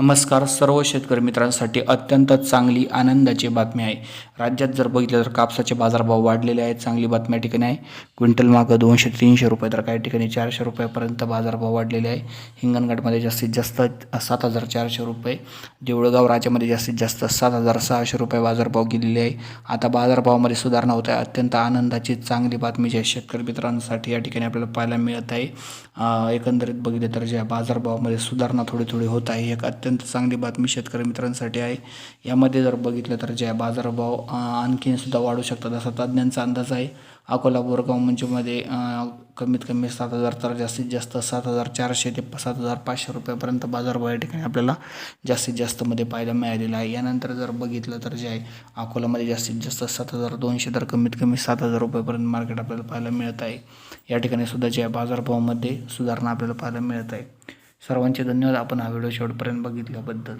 नमस्कार सर्व शेतकरी मित्रांसाठी अत्यंत चांगली आनंदाची बातमी आहे. राज्यात जर बघितलं तर कापसाचे बाजारभाव वाढलेले आहेत चांगली बातमी या ठिकाणी आहे. क्विंटल मागं दोनशे तीनशे रुपये तर काही ठिकाणी चारशे रुपयापर्यंत बाजारभाव वाढलेले आहे. हिंगणघाटमध्ये जास्तीत जास्त सात हजार चारशे रुपये देऊळगाव राज्यामध्ये जास्तीत जास्त सात हजार सहाशे रुपये बाजारभाव गेलेले आहे. आता बाजारभावामध्ये सुधारणा होत आहे. अत्यंत आनंदाची चांगली बातमी जी आहे शेतकरी मित्रांसाठी या ठिकाणी आपल्याला पाहायला मिळत आहे. एकंदरीत बघितलं तर ज्या बाजारभावामध्ये सुधारणा थोडी थोडी होत आहे एक अत्यंत चांगली बातमी शेतकरी मित्रांसाठी आहे. यामध्ये जर बघितलं तर ज्या बाजारभाव आणखीन सुद्धा वाढू शकतात असा तज्ज्ञांचा अंदाज आहे. अकोला बोरगाव मंचूमध्ये कमीत कमी सात हजार तर जास्तीत जास्त सात हजार चारशे ते सात हजार पाचशे रुपयापर्यंत बाजारभाव या ठिकाणी आपल्याला जास्तीत जास्तमध्ये पाहायला मिळालेला आहे. यानंतर जर बघितलं तर जे आहे अकोलामध्ये जास्तीत जास्त सात हजार दोनशे तर कमीत कमी सात हजार रुपयापर्यंत मार्केट आपल्याला पाहायला मिळत आहे. या ठिकाणी सुद्धा जे आहे बाजारभावामध्ये सुधारणा आपल्याला पाहायला मिळत आहे. सर्वांचे धन्यवाद. आपण हा व्हिडिओ शेवटपर्यंत बघितल्याबद्दल.